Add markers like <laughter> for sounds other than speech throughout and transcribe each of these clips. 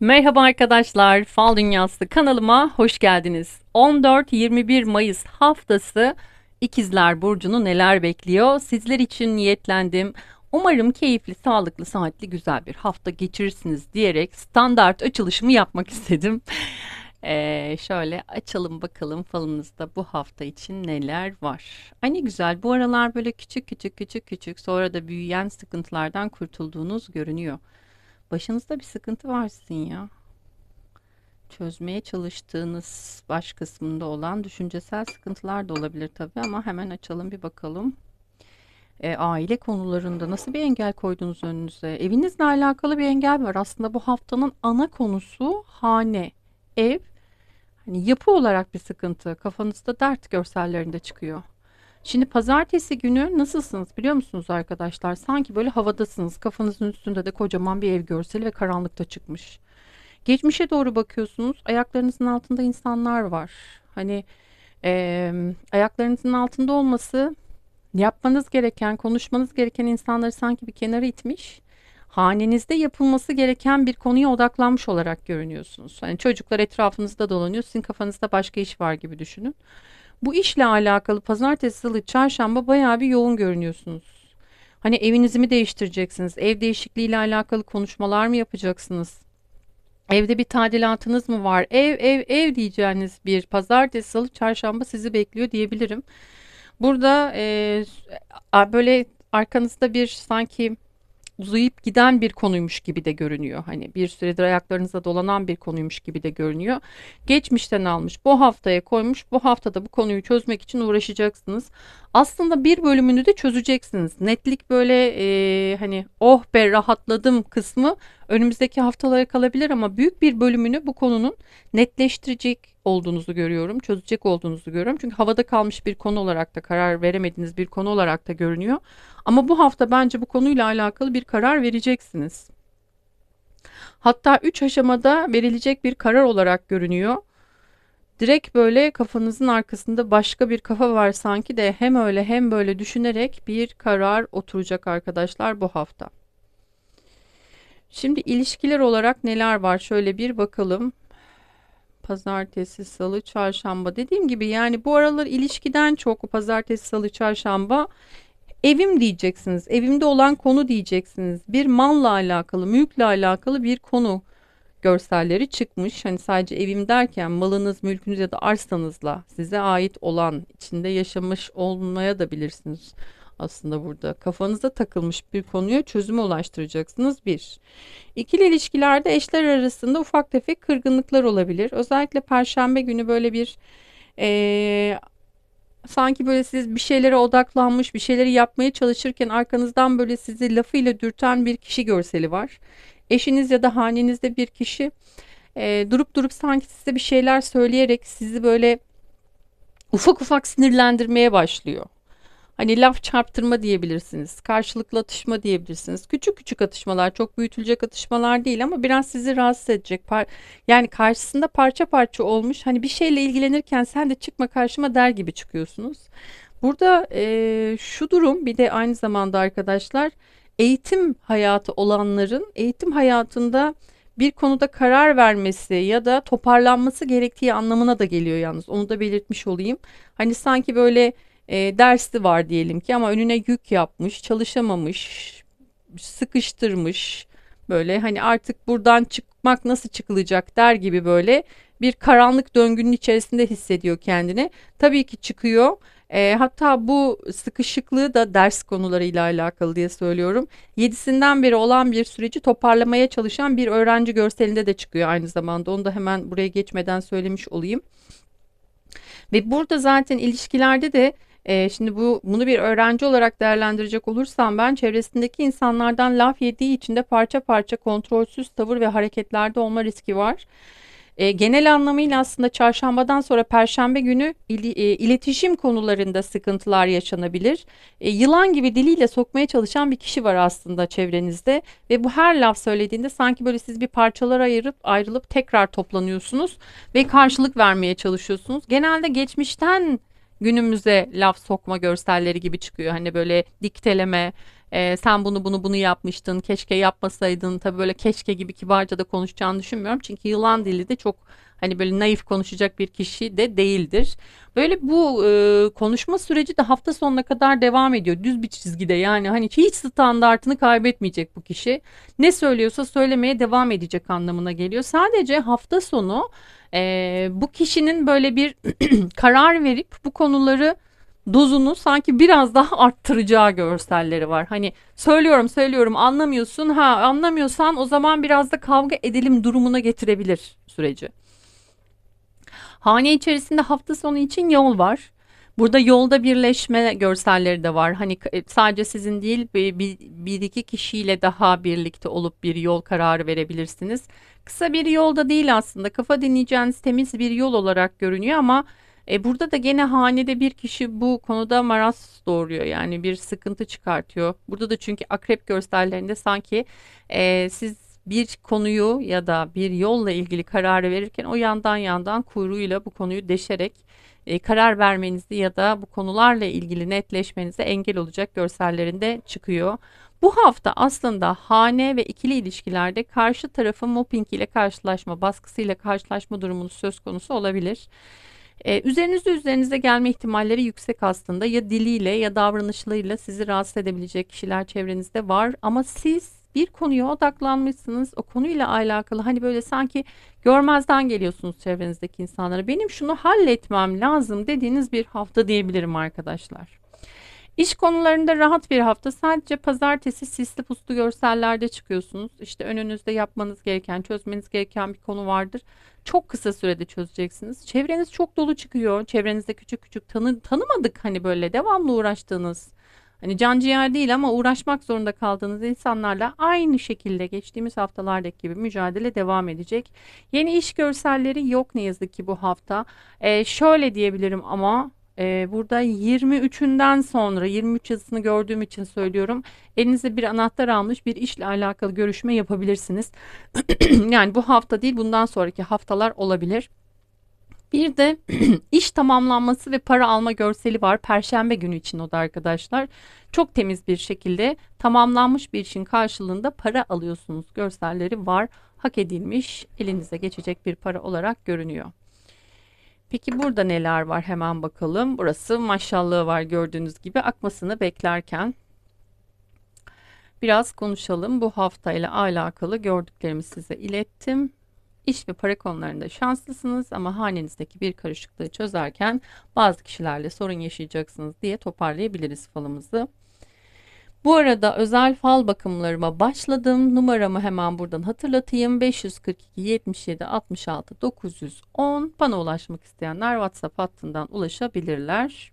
Merhaba arkadaşlar, Fal Dünyası kanalıma hoş geldiniz. 14-21 Mayıs haftası İkizler Burcu'nu neler bekliyor? Sizler için niyetlendim. Umarım keyifli, sağlıklı, saatli, güzel bir hafta geçirirsiniz diyerek standart açılışımı yapmak <laughs> istedim. Ee, şöyle açalım bakalım falınızda bu hafta için neler var. Ay ne güzel bu aralar böyle küçük küçük küçük küçük sonra da büyüyen sıkıntılardan kurtulduğunuz görünüyor. Başınızda bir sıkıntı var sizin ya. Çözmeye çalıştığınız baş kısmında olan düşüncesel sıkıntılar da olabilir tabii ama hemen açalım bir bakalım. E, aile konularında nasıl bir engel koydunuz önünüze? Evinizle alakalı bir engel var. Aslında bu haftanın ana konusu hane, ev. Hani yapı olarak bir sıkıntı. Kafanızda dert görsellerinde çıkıyor. Şimdi pazartesi günü nasılsınız biliyor musunuz arkadaşlar? Sanki böyle havadasınız. Kafanızın üstünde de kocaman bir ev görseli ve karanlıkta çıkmış. Geçmişe doğru bakıyorsunuz. Ayaklarınızın altında insanlar var. Hani eee, ayaklarınızın altında olması yapmanız gereken, konuşmanız gereken insanları sanki bir kenara itmiş. Hanenizde yapılması gereken bir konuya odaklanmış olarak görünüyorsunuz. Hani çocuklar etrafınızda dolanıyor, sizin kafanızda başka iş var gibi düşünün. Bu işle alakalı pazartesi, salı, çarşamba bayağı bir yoğun görünüyorsunuz. Hani evinizi mi değiştireceksiniz? Ev değişikliği ile alakalı konuşmalar mı yapacaksınız? Evde bir tadilatınız mı var? Ev, ev, ev diyeceğiniz bir pazartesi, salı, çarşamba sizi bekliyor diyebilirim. Burada e, böyle arkanızda bir sanki uzayıp giden bir konuymuş gibi de görünüyor. Hani bir süredir ayaklarınıza dolanan bir konuymuş gibi de görünüyor. Geçmişten almış, bu haftaya koymuş. Bu haftada bu konuyu çözmek için uğraşacaksınız. Aslında bir bölümünü de çözeceksiniz. Netlik böyle e, hani oh be rahatladım kısmı önümüzdeki haftalara kalabilir ama büyük bir bölümünü bu konunun netleştirecek olduğunuzu görüyorum. Çözecek olduğunuzu görüyorum. Çünkü havada kalmış bir konu olarak da karar veremediğiniz bir konu olarak da görünüyor. Ama bu hafta bence bu konuyla alakalı bir karar vereceksiniz. Hatta 3 aşamada verilecek bir karar olarak görünüyor. Direkt böyle kafanızın arkasında başka bir kafa var sanki de hem öyle hem böyle düşünerek bir karar oturacak arkadaşlar bu hafta. Şimdi ilişkiler olarak neler var? Şöyle bir bakalım. Pazartesi, salı, çarşamba. Dediğim gibi yani bu aralar ilişkiden çok pazartesi, salı, çarşamba evim diyeceksiniz. Evimde olan konu diyeceksiniz. Bir malla alakalı, mülkle alakalı bir konu görselleri çıkmış. Hani sadece evim derken malınız, mülkünüz ya da arsanızla size ait olan, içinde yaşamış olmaya da bilirsiniz. Aslında burada kafanıza takılmış bir konuya çözüme ulaştıracaksınız. Bir. İkili ilişkilerde eşler arasında ufak tefek kırgınlıklar olabilir. Özellikle Perşembe günü böyle bir eee, sanki böyle siz bir şeylere odaklanmış, bir şeyleri yapmaya çalışırken arkanızdan böyle sizi lafıyla dürten bir kişi görseli var. Eşiniz ya da hanenizde bir kişi eee, durup durup sanki size bir şeyler söyleyerek sizi böyle ufak ufak sinirlendirmeye başlıyor. Hani laf çarptırma diyebilirsiniz. Karşılıklı atışma diyebilirsiniz. Küçük küçük atışmalar, çok büyütülecek atışmalar değil ama biraz sizi rahatsız edecek. Par- yani karşısında parça parça olmuş. Hani bir şeyle ilgilenirken sen de çıkma karşıma der gibi çıkıyorsunuz. Burada eee, şu durum bir de aynı zamanda arkadaşlar eğitim hayatı olanların eğitim hayatında bir konuda karar vermesi ya da toparlanması gerektiği anlamına da geliyor yalnız. Onu da belirtmiş olayım. Hani sanki böyle e, dersi var diyelim ki ama önüne yük yapmış, çalışamamış, sıkıştırmış. Böyle hani artık buradan çıkmak nasıl çıkılacak der gibi böyle bir karanlık döngünün içerisinde hissediyor kendini. Tabii ki çıkıyor. E, hatta bu sıkışıklığı da ders konularıyla alakalı diye söylüyorum. Yedisinden beri olan bir süreci toparlamaya çalışan bir öğrenci görselinde de çıkıyor aynı zamanda. Onu da hemen buraya geçmeden söylemiş olayım. Ve burada zaten ilişkilerde de e, şimdi bu bunu bir öğrenci olarak değerlendirecek olursam ben çevresindeki insanlardan laf yediği için de parça parça kontrolsüz tavır ve hareketlerde olma riski var. E, genel anlamıyla aslında çarşambadan sonra perşembe günü ili- e, iletişim konularında sıkıntılar yaşanabilir. E, yılan gibi diliyle sokmaya çalışan bir kişi var aslında çevrenizde ve bu her laf söylediğinde sanki böyle siz bir parçalara ayırıp ayrılıp tekrar toplanıyorsunuz ve karşılık vermeye çalışıyorsunuz. Genelde geçmişten günümüze laf sokma görselleri gibi çıkıyor. Hani böyle dikteleme, e, sen bunu bunu bunu yapmıştın, keşke yapmasaydın. Tabii böyle keşke gibi kibarca da konuşacağını düşünmüyorum. Çünkü yılan dili de çok hani böyle naif konuşacak bir kişi de değildir. Böyle bu e, konuşma süreci de hafta sonuna kadar devam ediyor. Düz bir çizgide yani hani hiç standartını kaybetmeyecek bu kişi. Ne söylüyorsa söylemeye devam edecek anlamına geliyor. Sadece hafta sonu e, bu kişinin böyle bir <clears throat> karar verip bu konuları dozunu sanki biraz daha arttıracağı görselleri var. Hani söylüyorum söylüyorum anlamıyorsun ha anlamıyorsan o zaman biraz da kavga edelim durumuna getirebilir süreci. Hane içerisinde hafta sonu için yol var. Burada yolda birleşme görselleri de var. Hani e, sadece sizin değil bir, bir, bir iki kişiyle daha birlikte olup bir yol kararı verebilirsiniz. Kısa bir yolda değil aslında. Kafa dinleyeceğiniz temiz bir yol olarak görünüyor ama e, burada da gene hanede bir kişi bu konuda maraz doğuruyor. Yani bir sıkıntı çıkartıyor. Burada da çünkü akrep görsellerinde sanki e, siz bir konuyu ya da bir yolla ilgili kararı verirken o yandan yandan kuyruğuyla bu konuyu deşerek e, karar vermenizi ya da bu konularla ilgili netleşmenize engel olacak görsellerinde çıkıyor. Bu hafta aslında hane ve ikili ilişkilerde karşı tarafın mobbing ile karşılaşma, baskısıyla karşılaşma durumunuz söz konusu olabilir. Ee, üzerinizde üzerinize gelme ihtimalleri yüksek aslında. Ya diliyle ya davranışlarıyla sizi rahatsız edebilecek kişiler çevrenizde var. Ama siz bir konuya odaklanmışsınız. O konuyla alakalı hani böyle sanki görmezden geliyorsunuz çevrenizdeki insanlara. Benim şunu halletmem lazım dediğiniz bir hafta diyebilirim arkadaşlar. İş konularında rahat bir hafta. Sadece pazartesi sisli puslu görsellerde çıkıyorsunuz. İşte önünüzde yapmanız gereken, çözmeniz gereken bir konu vardır. Çok kısa sürede çözeceksiniz. Çevreniz çok dolu çıkıyor. Çevrenizde küçük küçük tanı, tanımadık hani böyle devamlı uğraştığınız Hani can ciğer değil ama uğraşmak zorunda kaldığınız insanlarla aynı şekilde geçtiğimiz haftalardaki gibi mücadele devam edecek. Yeni iş görselleri yok ne yazık ki bu hafta. Ee, şöyle diyebilirim ama e, burada 23'ünden sonra 23 yazısını gördüğüm için söylüyorum. Elinize bir anahtar almış bir işle alakalı görüşme yapabilirsiniz. <clears throat> yani bu hafta değil bundan sonraki haftalar olabilir. Bir de <clears throat> iş tamamlanması ve para alma görseli var. Perşembe günü için o da arkadaşlar. Çok temiz bir şekilde tamamlanmış bir işin karşılığında para alıyorsunuz. Görselleri var. Hak edilmiş, elinize geçecek bir para olarak görünüyor. Peki burada neler var hemen bakalım. Burası maşallahı var gördüğünüz gibi akmasını beklerken. Biraz konuşalım. Bu haftayla alakalı gördüklerimi size ilettim. İş ve para konularında şanslısınız ama hanenizdeki bir karışıklığı çözerken bazı kişilerle sorun yaşayacaksınız diye toparlayabiliriz falımızı. Bu arada özel fal bakımlarıma başladım. Numaramı hemen buradan hatırlatayım. 542 77 66 910. Bana ulaşmak isteyenler WhatsApp hattından ulaşabilirler.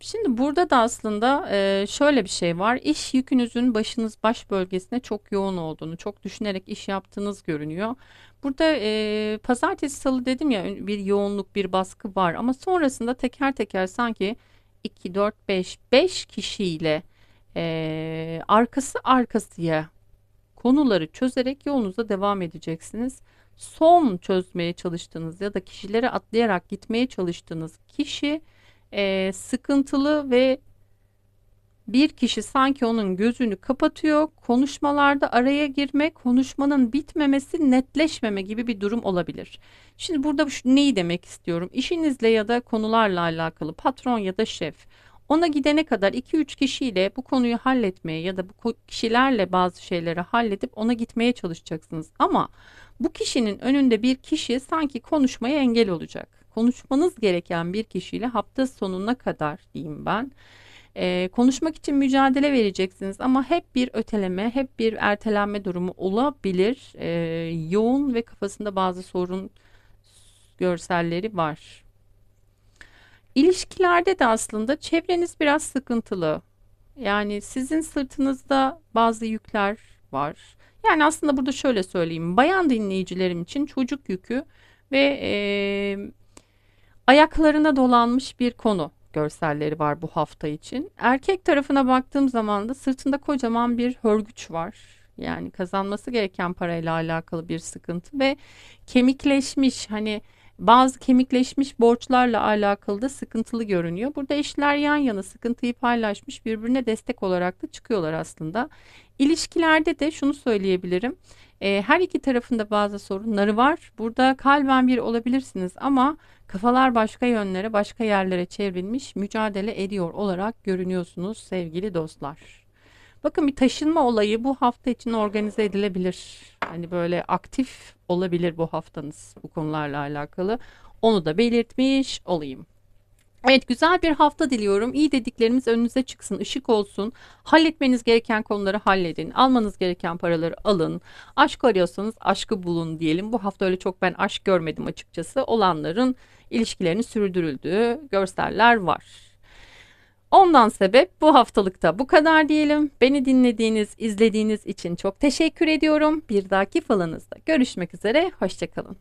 Şimdi burada da aslında e, şöyle bir şey var. İş yükünüzün başınız baş bölgesine çok yoğun olduğunu, çok düşünerek iş yaptığınız görünüyor. Burada e, pazartesi salı dedim ya bir yoğunluk, bir baskı var ama sonrasında teker teker sanki 2, 4, 5, 5 kişiyle e, arkası arkasıya konuları çözerek yolunuza devam edeceksiniz. Son çözmeye çalıştığınız ya da kişilere atlayarak gitmeye çalıştığınız kişi e, sıkıntılı ve bir kişi sanki onun gözünü kapatıyor. Konuşmalarda araya girme, konuşmanın bitmemesi, netleşmeme gibi bir durum olabilir. Şimdi burada neyi demek istiyorum? İşinizle ya da konularla alakalı patron ya da şef ona gidene kadar 2-3 kişiyle bu konuyu halletmeye ya da bu kişilerle bazı şeyleri halledip ona gitmeye çalışacaksınız. Ama bu kişinin önünde bir kişi sanki konuşmaya engel olacak konuşmanız gereken bir kişiyle hafta sonuna kadar diyeyim ben. E, konuşmak için mücadele vereceksiniz ama hep bir öteleme, hep bir ertelenme durumu olabilir. E, yoğun ve kafasında bazı sorun görselleri var. İlişkilerde de aslında çevreniz biraz sıkıntılı. Yani sizin sırtınızda bazı yükler var. Yani aslında burada şöyle söyleyeyim. Bayan dinleyicilerim için çocuk yükü ve e, ayaklarına dolanmış bir konu görselleri var bu hafta için. Erkek tarafına baktığım zaman da sırtında kocaman bir hörgüç var. Yani kazanması gereken parayla alakalı bir sıkıntı ve kemikleşmiş hani Bazı kemikleşmiş borçlarla alakalı da sıkıntılı görünüyor. Burada eşler yan yana sıkıntıyı paylaşmış birbirine destek olarak da çıkıyorlar aslında. İlişkilerde de şunu söyleyebilirim. E, her iki tarafında bazı sorunları var. Burada kalben bir olabilirsiniz ama kafalar başka yönlere, başka yerlere çevrilmiş, mücadele ediyor olarak görünüyorsunuz sevgili dostlar. Bakın bir taşınma olayı bu hafta için organize edilebilir. Hani böyle aktif olabilir bu haftanız bu konularla alakalı. Onu da belirtmiş olayım. Evet güzel bir hafta diliyorum. İyi dediklerimiz önünüze çıksın, ışık olsun. Halletmeniz gereken konuları halledin. Almanız gereken paraları alın. Aşk arıyorsanız aşkı bulun diyelim. Bu hafta öyle çok ben aşk görmedim açıkçası. Olanların ilişkilerini sürdürüldüğü görseller var. Ondan sebep bu haftalıkta bu kadar diyelim. Beni dinlediğiniz, izlediğiniz için çok teşekkür ediyorum. Bir dahaki falınızda görüşmek üzere. Hoşçakalın.